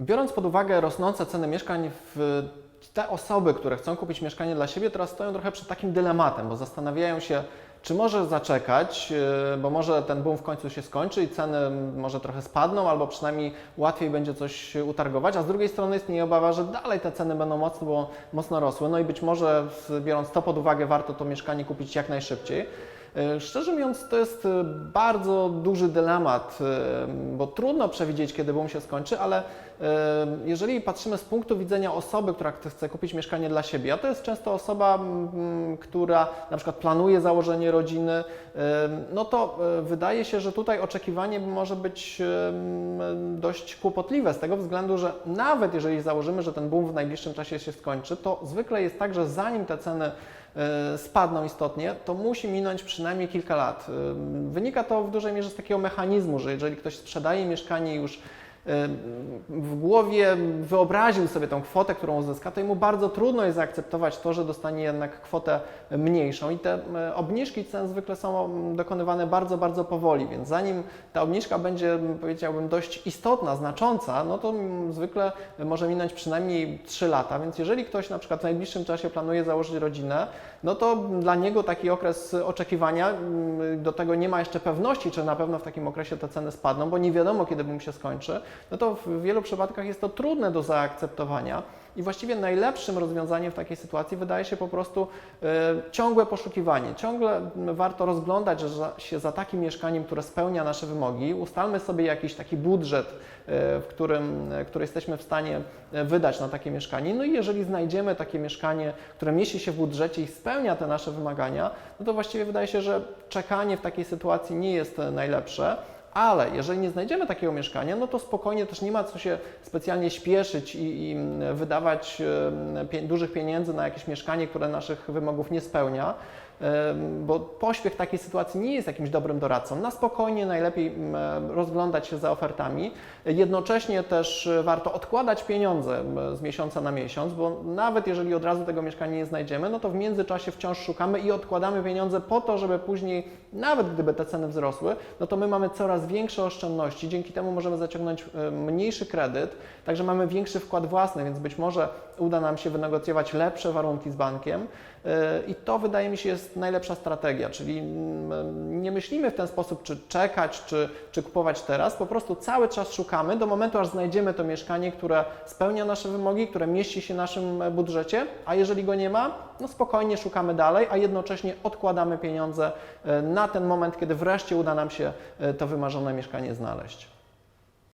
Biorąc pod uwagę rosnące ceny mieszkań, te osoby, które chcą kupić mieszkanie dla siebie, teraz stoją trochę przed takim dylematem, bo zastanawiają się, czy może zaczekać, yy, bo może ten boom w końcu się skończy i ceny może trochę spadną, albo przynajmniej łatwiej będzie coś utargować, a z drugiej strony istnieje obawa, że dalej te ceny będą mocno, mocno rosły. No i być może biorąc to pod uwagę, warto to mieszkanie kupić jak najszybciej. E, Szczerze mówiąc, to jest e, bardzo duży dylemat, e, bo trudno przewidzieć, kiedy boom się skończy, ale e, jeżeli patrzymy z punktu widzenia osoby, która chce kupić mieszkanie dla siebie, a to jest często osoba, która na przykład planuje założenie rodziny, no to e, wydaje się, że tutaj oczekiwanie może być dość kłopotliwe z tego względu, że nawet jeżeli założymy, że ten boom w najbliższym czasie się skończy, to zwykle jest tak, że zanim te ceny e, spadną istotnie, to musi minąć przynajmniej kilka lat. Wynika to w dużej mierze z takiego mechanizmu, że jeżeli ktoś sprzedaje mieszkanie już w głowie wyobraził sobie tą kwotę, którą uzyska, to jemu bardzo trudno jest zaakceptować to, że dostanie jednak kwotę mniejszą. I te obniżki cen zwykle są dokonywane bardzo, bardzo powoli, więc zanim ta obniżka będzie, powiedziałbym, dość istotna, znacząca, no to mm, zwykle może minąć przynajmniej 3 lata, więc jeżeli ktoś na przykład w najbliższym czasie planuje założyć rodzinę, no to dla niego taki okres oczekiwania, mm, do tego nie ma jeszcze pewności, czy na pewno w takim okresie te ceny spadną, bo nie wiadomo, kiedy boom się skończy, no to w wielu przypadkach jest to trudne do zaakceptowania. I właściwie najlepszym rozwiązaniem w takiej sytuacji wydaje się po prostu e, ciągłe poszukiwanie. Ciągle warto rozglądać za, się za takim mieszkaniem, które spełnia nasze wymogi. Ustalmy sobie jakiś taki budżet, e, w którym, e, który jesteśmy w stanie wydać na takie mieszkanie. No i jeżeli znajdziemy takie mieszkanie, które mieści się w budżecie i spełnia te nasze wymagania, no to właściwie wydaje się, że czekanie w takiej sytuacji nie jest najlepsze. Ale jeżeli nie znajdziemy takiego mieszkania, no to spokojnie też nie ma co się specjalnie śpieszyć i, i mm, wydawać em, pie, dużych pieniędzy na jakieś mieszkanie, które naszych wymogów nie spełnia, bo pośpiech takiej sytuacji nie jest jakimś dobrym doradcą. Na spokojnie najlepiej mm, rozglądać się za ofertami. Jednocześnie też e, warto odkładać pieniądze z miesiąca na miesiąc, bo nawet jeżeli od razu tego mieszkania nie znajdziemy, no to w międzyczasie wciąż szukamy i odkładamy pieniądze po to, żeby później, nawet gdyby te ceny wzrosły, no to my mamy coraz większe oszczędności. Dzięki temu możemy zaciągnąć e, mniejszy kredyt, także mamy większy wkład własny, więc być może uda nam się wynegocjować lepsze warunki z bankiem. E, I to wydaje mi się jest najlepsza strategia, czyli mm, nie myślimy w ten sposób, czy czekać, czy, czy kupować teraz, po prostu cały czas szukamy do momentu, aż znajdziemy to mieszkanie, które spełnia nasze wymogi, które mieści się w naszym e, budżecie, a jeżeli go nie ma, no spokojnie szukamy dalej, a jednocześnie odkładamy pieniądze na ten moment, kiedy wreszcie uda nam się to wymarzone mieszkanie znaleźć.